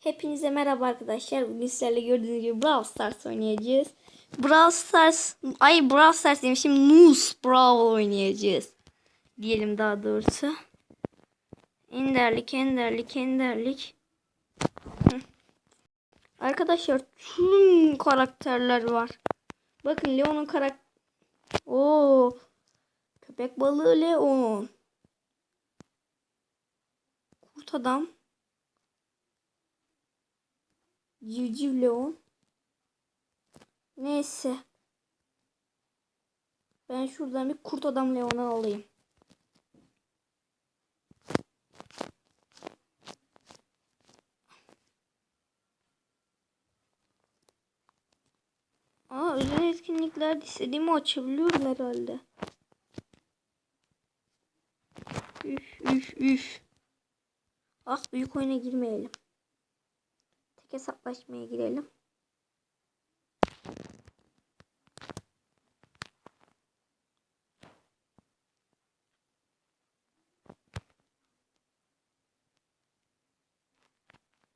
Hepinize merhaba arkadaşlar. Bugün sizlerle gördüğünüz gibi Brawl Stars oynayacağız. Brawl Stars, ay Brawl Stars demişim. Noose Brawl oynayacağız. Diyelim daha doğrusu. Enderlik, enderlik, enderlik. Arkadaşlar tüm karakterler var. Bakın Leon'un karakter... Oo, Köpek balığı Leon. Kurt adam. Civciv Leon. Neyse. Ben şuradan bir kurt adam Leon'u alayım. Aa özel etkinliklerde istediğimi açabiliyorum herhalde. Üf üf üf. Ah büyük oyuna girmeyelim. Tek hesaplaşmaya girelim.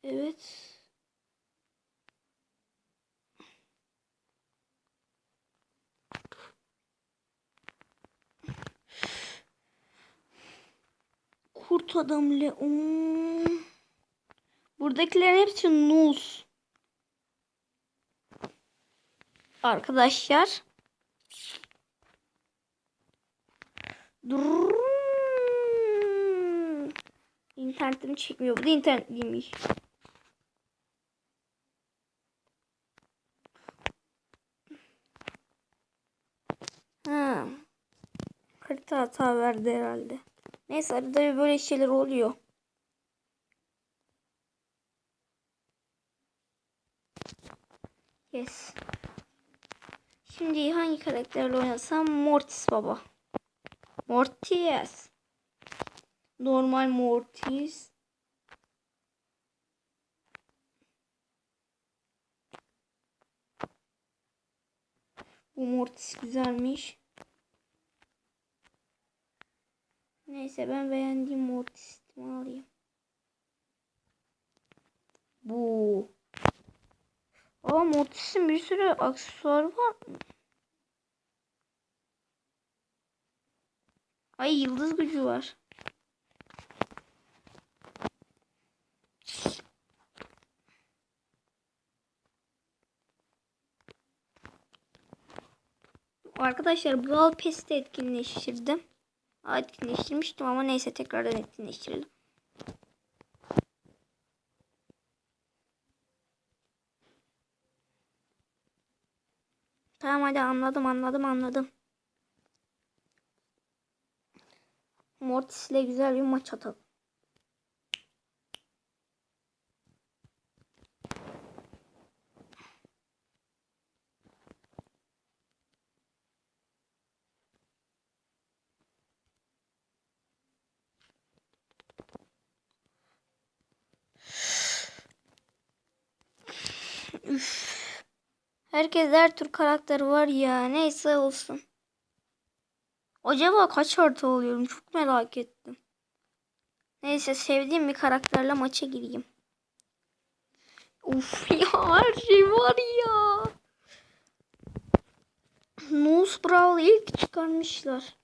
Evet. Kurt adam Leon. Buradakilerin hepsi nuz. Arkadaşlar. Dur. İnternetim çekmiyor. Bu da internet değilmiş. Ha. Harita hata verdi herhalde. Neyse arada böyle şeyler oluyor. Yes. Şimdi hangi karakterle oynasam Mortis baba. Mortis. Normal Mortis. Bu Mortis güzelmiş. Neyse ben beğendiğim Mortis'imi alayım. Bu. Aa Mortis'in bir sürü aksesuar var mı? Ay yıldız gücü var. Arkadaşlar Brawl Pass'te etkinleştirdim. Aa, etkinleştirmiştim ama neyse tekrardan etkinleştirelim. Tamam hadi anladım anladım anladım. Mortis ile güzel bir maç atalım. Üf. Herkes her tür karakter var ya. Neyse olsun. Acaba kaç artı oluyorum? Çok merak ettim. Neyse sevdiğim bir karakterle maça gireyim. Uf ya her şey var ya. Nose Brawl ilk çıkarmışlar.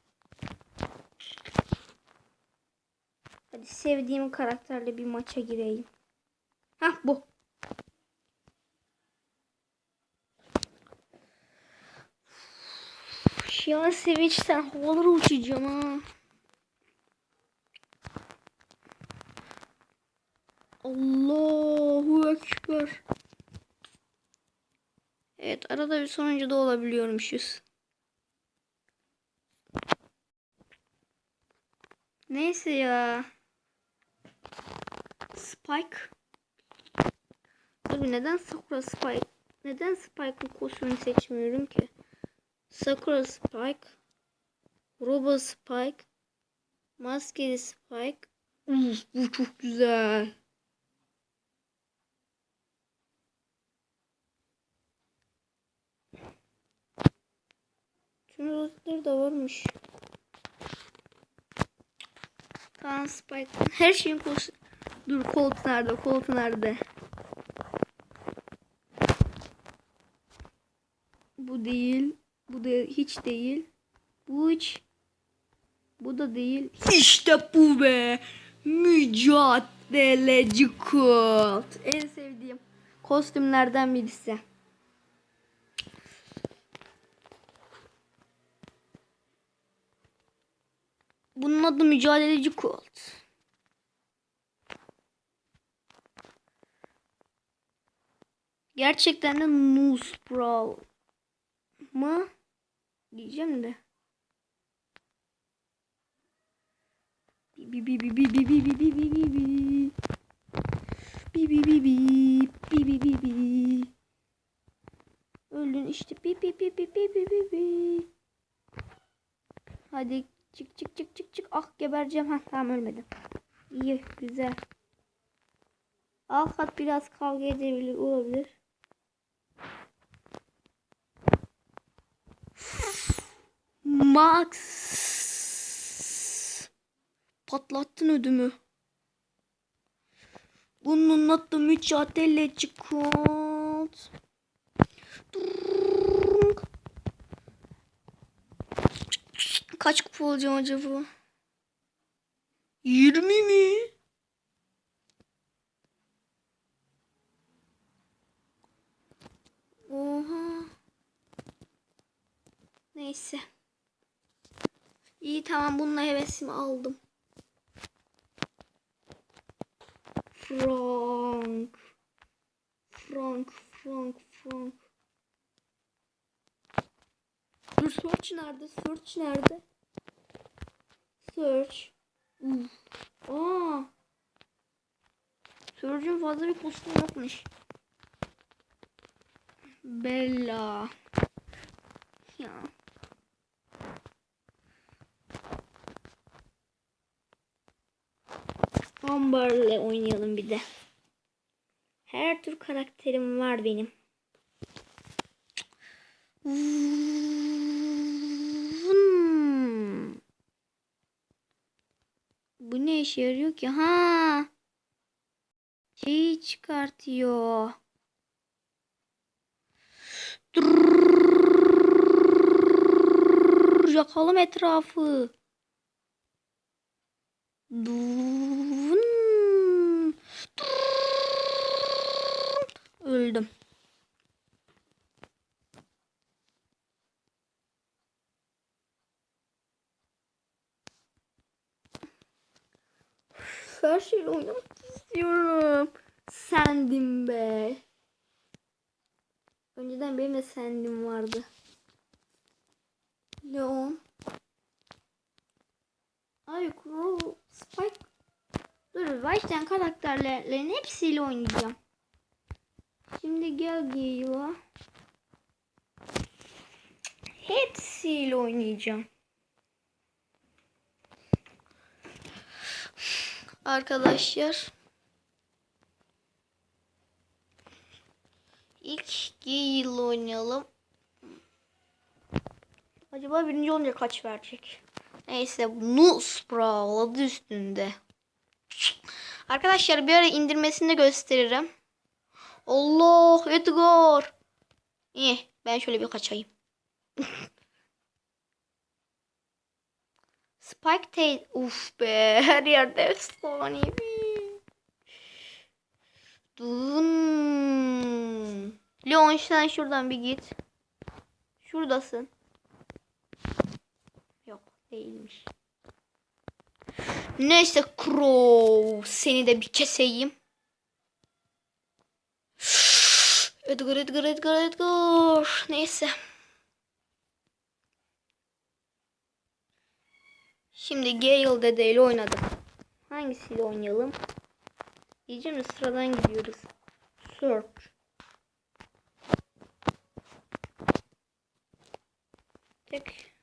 Hadi sevdiğim karakterle bir maça gireyim. Hah bu. Ya Sevinç'ten havalara uçacağım ha. Allahu Ekber. Evet arada bir sonuncu da olabiliyormuşuz. Neyse ya. Spike. Dur neden Sakura Spike? Neden Spike'ın kostümünü seçmiyorum ki? Sakura Spike, Robo Spike, Maskeli Spike. Uf, bu çok güzel. Tüm rozetleri de varmış. Tamam Spike. Her şeyin kostu. Dur Colt nerede? Colt nerede? hiç değil. Bu hiç. Bu da değil. İşte bu be. Mücadeleci Colt. En sevdiğim kostümlerden birisi. Bunun adı Mücadeleci Colt. Gerçekten de Nusbrawl mı? diyeceğim de. Bi bi bi bi bi bi bi bi bi bi bi. Bi bi bi bi bi bi bi. Öldün işte bi bi bi bi bi bi bi bi. Hadi çık çık çık çık çık. Ah gebereceğim. Ha tamam ölmedim. İyi güzel. Alkat biraz kavga edebilir olabilir. Max. Patlattın ödümü. Bununla da mücadele çıkart. Kaç kupa olacağım acaba? 20 mi? Oha. Neyse. İyi tamam bununla hevesimi aldım. Frank. Frank, Frank, Frank. Dur search nerede? Search nerede? Search. Uf. Aa. Search'ün fazla bir kostüm yokmuş. Bella. Ya. Amber'le oynayalım bir de. Her tür karakterim var benim. Hmm. Bu ne işe yarıyor ki? Ha. Şeyi çıkartıyor. Yakalım etrafı. Dun. Şeyi oynamak istiyorum. Sendim be. Önceden benim de sendim vardı. Leon. Ay Crow, Spike. Dur baştan karakterlerin hepsiyle oynayacağım. Şimdi gel Gale'a. Hepsiyle oynayacağım. Arkadaşlar. İlk Gale oynayalım. Acaba birinci olunca kaç verecek? Neyse Nusprawl adı üstünde. Arkadaşlar bir ara indirmesini de gösteririm. Allah Edgar. İyi ben şöyle bir kaçayım. Spike Tail. Uf be her yerde efsanevi. Dun. Leon sen şuradan bir git. Şuradasın. Yok değilmiş. Neyse Crow seni de bir keseyim. Edgar Edgar Edgar Edgar. Neyse. Şimdi Gale dedeyle oynadım. Hangisiyle oynayalım? Diyeceğim de sıradan gidiyoruz. Search. Tek.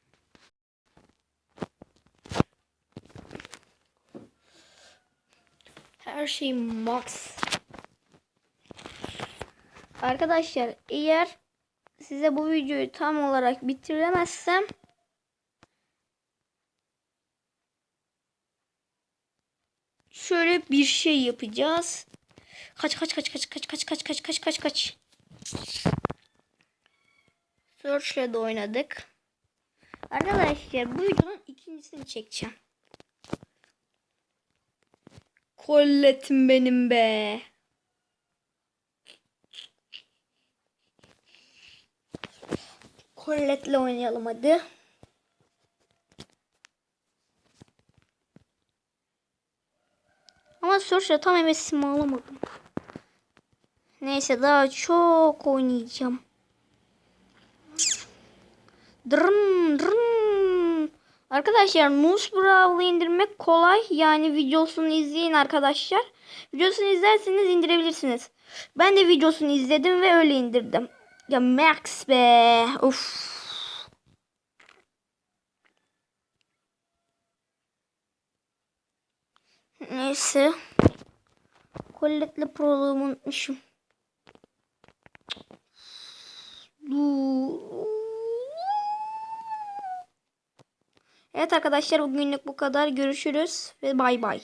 Her şey max. Arkadaşlar eğer size bu videoyu tam olarak bitiremezsem şöyle bir şey yapacağız. Kaç kaç kaç kaç kaç kaç kaç kaç kaç kaç kaç. Search'le de oynadık. Arkadaşlar bu videonun ikincisini çekeceğim. Collette'im benim be. Colette'le oynayalım hadi. Ama Search'le tam hevesimi alamadım. Neyse daha çok oynayacağım. Dırın dırın. Arkadaşlar Moose Brawl'ı indirmek kolay. Yani videosunu izleyin arkadaşlar. Videosunu izlerseniz indirebilirsiniz. Ben de videosunu izledim ve öyle indirdim. Ya Max be. Of. Neyse. Colette'le proluğumu unutmuşum. Evet arkadaşlar bugünlük bu kadar. Görüşürüz ve bay bay.